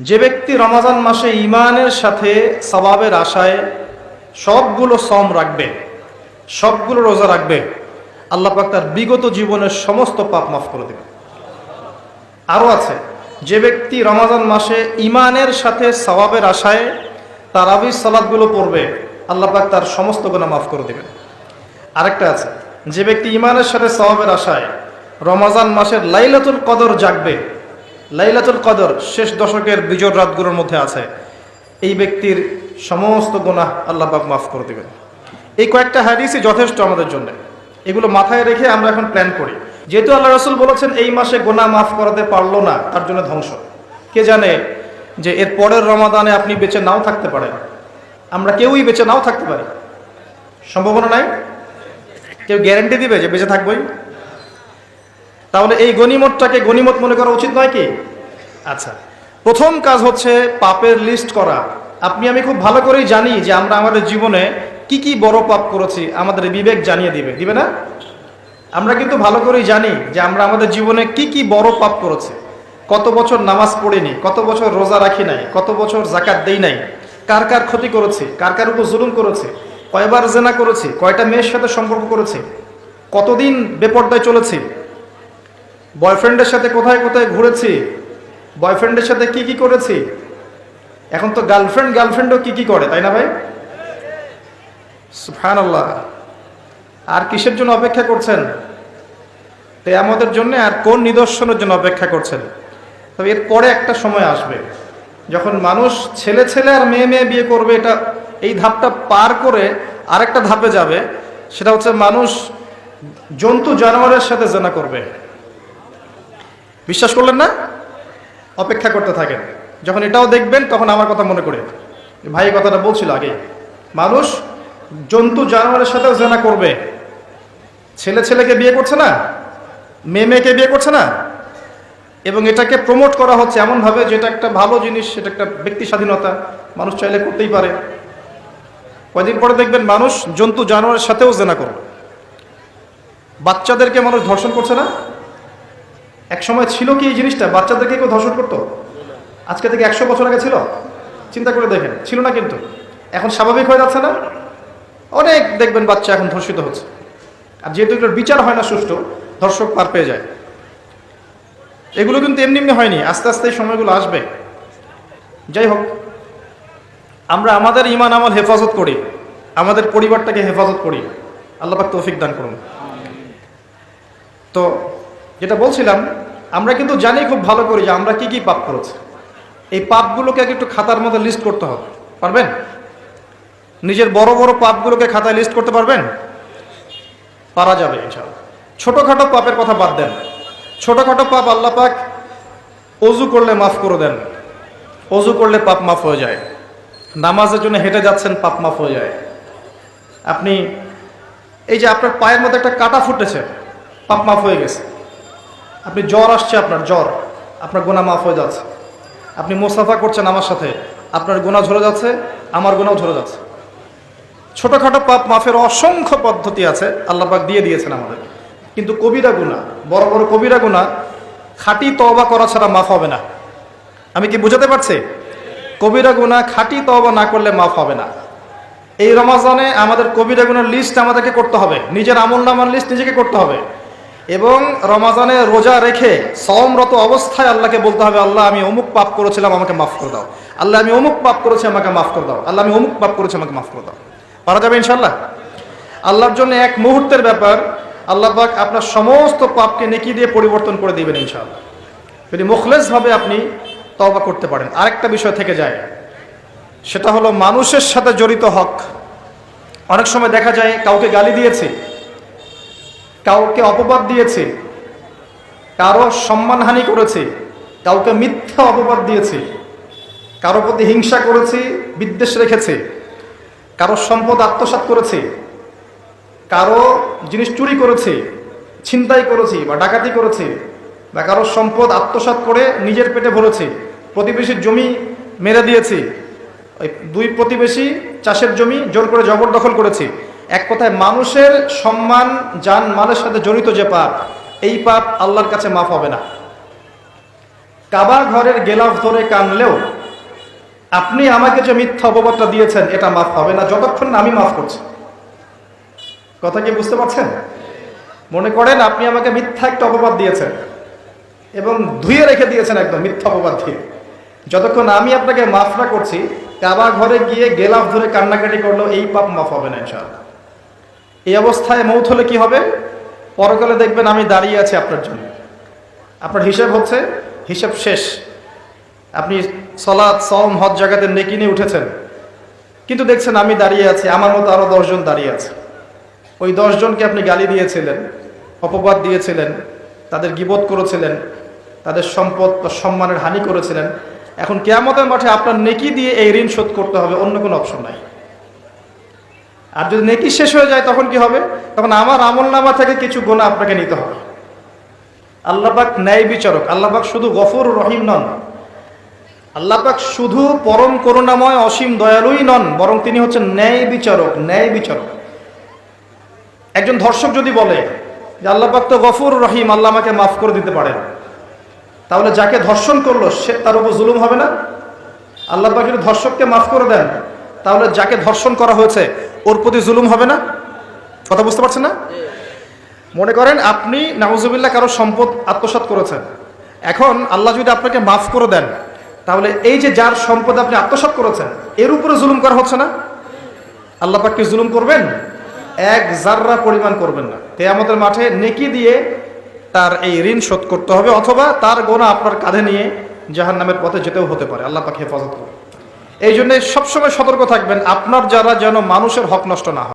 যে ব্যক্তি রমাজান মাসে ইমানের সাথে সবাবের আশায় সবগুলো সম রাখবে, সবগুলো রোজা রাখবে, আল্লাহ পাক তার বিগত জীবনের সমস্ত পাপ মাফ করে দেবে আরও আছে, যে ব্যক্তি রমাজান মাসে ইমানের সাথে সবাবের আশায় তারাবি সালাদগুলো পড়বে, আল্লাহ পাক তার সমস্ত গুণা মাফ করে দেবেন। আরেকটা আছে, যে ব্যক্তি ইমানের সাথে সবাবের আশায় রমাজান মাসের লাইলাতুল কদর জাগবে লাইলাতুল কদর, শেষ দশকের বিজয় রাতগুলোর মধ্যে আছে। এই ব্যক্তির সমস্ত গুনাহ আল্লাহ পাক মাফ করে দেবেন। এই কয়েকটা হাদিসই যথেষ্ট আমাদের জন্য। এগুলো মাথায় রেখে আমরা এখন প্ল্যান করি। যেহেতু আল্লাহ রসুল বলেছেন, এই মাসে গোনা মাফ করাতে পারল না, তার জন্য ধ্বংস। কে জানে যে এর পরের রমাদানে আপনি বেঁচে নাও থাকতে পারেন। আমরা কেউই বেঁচে নাও থাকতে পারি। সম্ভাবনা নাই? কেউ গ্যারেন্টি দিবে যে বেঁচে থাকবই? তাহলে এই গনিমতটাকে গনিমত মনে করা উচিত নয় কি? আচ্ছা প্রথম কাজ হচ্ছে পাপের লিস্ট করা। আপনি, আমি খুব ভালো করেই জানি যে আমরা আমাদের জীবনে কি কি বড় পাপ করেছি, আমাদের বিবেক জানিয়ে দিবে দিবে না? আমরা কিন্তু ভালো করেই জানি যে আমরা আমাদের জীবনে কি কি বড় পাপ করেছি। কত বছর নামাজ পড়িনি, কত বছর রোজা রাখি নাই, কত বছর জাকাত দেই নাই, কার কার ক্ষতি করেছি, কার কার উপর জুলুম করেছি, কয়বার জেনা করেছি, কয়টা মেয়ের সাথে সম্পর্ক করেছি, কতদিন বেপর্দায় চলেছি, বয়ফ্রেন্ডের সাথে কোথায় কোথায় ঘুরেছি বয়ফ্রেন্ডের সাথে কি কি করেছি? এখন তো গার্লফ্রেন্ড, গার্লফ্রেন্ডও কি কি করে, তাই না ভাই? সুফান আর কিসের জন্য অপেক্ষা করছেন? তাই আমাদের জন্য আর কোন নিদর্শনের জন্য অপেক্ষা করছেন? তবে এর পরে একটা সময় আসবে, যখন মানুষ ছেলে ছেলে আর মেয়ে মেয়ে বিয়ে করবে, এটা, এই ধাপটা পার করে আরেকটা ধাপে যাবে, সেটা হচ্ছে মানুষ জন্তু জানোয়ারের সাথে জেনা করবে। বিশ্বাস করলেন না? অপেক্ষা করতে থাকেন। যখন এটাও দেখবেন, তখন আমার কথা মনে করে। ভাই কথাটা বলছিল আগে। মানুষ জন্তু জানোয়ারের সাথেও জেনা করবে। ছেলে ছেলেকে বিয়ে করছে না? মেয়ে মেয়েকে বিয়ে করছে না? এবং এটাকে প্রমোট করা হচ্ছে এমনভাবে যেটা একটা ভালো জিনিস, সেটা একটা ব্যক্তি স্বাধীনতা। মানুষ চাইলে করতেই পারে। কয়দিন পরে দেখবেন মানুষ জন্তু জানোয়ারের সাথেও জেনা করবে বাচ্চাদেরকে মানুষ ধর্ষণ করছে না? এক সময় ছিল কি এই জিনিসটা? বাচ্চাদেরকে কেউ ধর্ষণ করতো? আজকে থেকে একশো বছর আগে ছিল? চিন্তা করে দেখেন, ছিল না কিন্তু। এখন স্বাভাবিক হয়ে যাচ্ছে না? অনেক দেখবেন বাচ্চা এখন ধর্ষিত হচ্ছে। আর যেহেতু এগুলোর বিচার হয় না সুষ্ঠু, ধর্ষক পার পেয়ে যায়। এগুলো কিন্তু এমনি এমনি হয়নি, আস্তে আস্তে এই সময়গুলো আসবে। যাই হোক, আমরা আমাদের ইমান আমল হেফাজত করি, আমাদের পরিবারটাকে হেফাজত করি। আল্লাহ তৌফিক দান করুন। তো যেটা বলছিলাম, আমরা কিন্তু জানি খুব ভালো করি যে আমরা কি কি পাপ করেছি। এই পাপগুলোকে একটু খাতার মধ্যে লিস্ট করতে হবে। পারবেন? নিজের বড় বড় পাপগুলোকে খাতায় লিস্ট করতে পারবেন? পারা যাবে ইনশাআল্লাহ। ছোটোখাটো পাপের কথা বাদ দেন। ছোটোখাটো পাপ আল্লাহ পাক অজু করলে মাফ করে দেন। অজু করলে পাপ মাফ হয়ে যায়। নামাজের জন্য হেঁটে যাচ্ছেন, পাপ মাফ হয়ে যায়। আপনি এই যে আপনার পায়ের মধ্যে একটা কাটা ফুটেছে, পাপ মাফ হয়ে গেছে। আপনি জ্বর আসছে আপনার, জ্বর। আপনার গোনা মাফ হয়ে যাচ্ছে। আপনি মোসাফা করছেন আমার সাথে, আপনার গোনা ঝরে যাচ্ছে, আমার গোনাও ঝরে যাচ্ছে। ছোটোখাটো পাপ মাফের অসংখ্য পদ্ধতি আছে, আল্লাহ পাক দিয়ে দিয়েছেন আমাদের। কিন্তু কবিরা গুণা বড় বড় কবিরা গুণা খাঁটি তওবা করা ছাড়া মাফ হবে না। আমি কি বুঝাতে পারছি? কবিরা গুণা খাঁটি তওবা না করলে মাফ হবে না। এই রমাজানে আমাদের কবিরা গুণার লিস্ট আমাদেরকে করতে হবে। নিজের আমল নামার লিস্ট নিজেকে করতে হবে। এবং রমাজানে রোজা রেখে সমরত অবস্থায় আল্লাহকে বলতে হবে, আল্লাহ, আমি অমুক পাপ করেছিলাম, আমাকে মাফ করে দাও। আল্লাহ, আমি অমুক পাপ করেছি, আমাকে মাফ করে দাও। আল্লাহ, আমি অমুক পাপ করেছি, আমাকে মাফ করে দাও। পারা যাবে ইনশাল্লাহ আল্লাহর জন্য এক মুহূর্তের ব্যাপার। আল্লাহ পাক আপনার সমস্ত পাপকে নেকি দিয়ে পরিবর্তন করে দিবেন ইনশাআল্লাহ। যদি মুখলেসভাবে আপনি তবা করতে পারেন, আরেকটা বিষয় থেকে যায়। সেটা হলো, মানুষের সাথে জড়িত হক। অনেক সময় দেখা যায়, কাউকে গালি দিয়েছে কাউকে অপবাদ দিয়েছে, কারও সম্মানহানি করেছে, কাউকে মিথ্যা অপবাদ দিয়েছে, কারও প্রতি হিংসা করেছে, বিদ্বেষ রেখেছে, কারও সম্পদ আত্মসাৎ করেছে, কারও জিনিস চুরি করেছে, ছিনতাই করেছে বা ডাকাতি করেছে, বা কারও সম্পদ আত্মসাৎ করে নিজের পেটে ভরেছে, প্রতিবেশীর জমি মেরে দিয়েছে, ওই দুই প্রতিবেশী চাষের জমি জোর করে জবরদখল করেছে। এক কথায় মানুষের সম্মান, যান, মালের সাথে জড়িত যে পাপ, এই পাপ আল্লাহর কাছে মাফ হবে না। কাবা ঘরের গেলাফ ধরে কানলেও আপনি আমাকে যে মিথ্যা অপবাদটা দিয়েছেন, এটা মাফ হবে না, যতক্ষণ আমি মাফ করছি। কথা কি বুঝতে পারছেন? মনে করেন আপনি আমাকে মিথ্যা একটা অপবাদ দিয়েছেন এবং ধুয়ে রেখে দিয়েছেন একদম মিথ্যা অপবাদ দিয়ে। যতক্ষণ আমি আপনাকে মাফ না করছি, কাবা ঘরে গিয়ে গেলাফ ধরে কান্নাকাটি করলেও এই পাপ মাফ হবে না, ইনশাআল্লাহ। এই অবস্থায় মৌত হলে কি হবে? পরকালে দেখবেন আমি দাঁড়িয়ে আছি আপনার জন্য। আপনার হিসেব হচ্ছে, হিসেব শেষ। আপনি সলাৎ সম হজ জায়গাতে নেকি নিয়ে উঠেছেন। কিন্তু দেখছেন আমি দাঁড়িয়ে আছি, আমার মতো আরও দশজন দাঁড়িয়ে আছে। ওই দশজনকে আপনি গালি দিয়েছিলেন, অপবাদ দিয়েছিলেন, তাদের গিবোধ করেছিলেন, তাদের সম্পদ বা সম্মানের হানি করেছিলেন। এখন কেয়ামতের মাঠে আপনার নেকি দিয়ে এই ঋণ শোধ করতে হবে, অন্য কোনো অপশন নাই। আর যদি নেকি শেষ হয়ে যায়, তখন কি হবে? তখন আমার আমল নামা থেকে কিছু গোনা আপনাকে নিতে হবে। আল্লাপাক ন্যায় বিচারক। আল্লাপাক শুধু গফুর রহিম নন। আল্লাপাক শুধু পরম করুণাময়, অসীম দয়ালুই নন, বরং তিনি হচ্ছেন ন্যায় বিচারক ন্যায় বিচারক। একজন ধর্ষক যদি বলে যে আল্লাপাক তো গফুর রহিম, আল্লাহ আমাকে মাফ করে দিতে পারেন। তাহলে যাকে ধর্ষণ করল, সে তার উপর জুলুম হবে না? আল্লাহ পাক যদি ধর্ষককে মাফ করে দেন তাহলে যাকে ধর্ষণ করা হয়েছে, ওর প্রতি জুলুম হবে না? কথা বুঝতে পারছেন না? মনে করেন আপনি, নাউজুবিল্লাহ, কারও সম্পদ আত্মসাৎ করেছেন। এখন আল্লাহ যদি আপনাকে মাফ করে দেন, তাহলে এই যে যার সম্পদ আপনি আত্মসাৎ করেছেন, এর উপরে জুলুম করা হচ্ছে না? আল্লাহ পাক কি জুলুম করবেন? এক জাররা পরিমাণ করবেন না। তে আমাদের মাঠে নেকি দিয়ে তার এই ঋণ শোধ করতে হবে, অথবা তার গোনা আপনার কাঁধে নিয়ে জাহান নামের পথে যেতেও হতে পারে। আল্লাহ পাক হেফাজত করবে এই জন্য সবসময় সতর্ক থাকবেন আপনার যারা যেন মানুষের হক নষ্ট না হয়।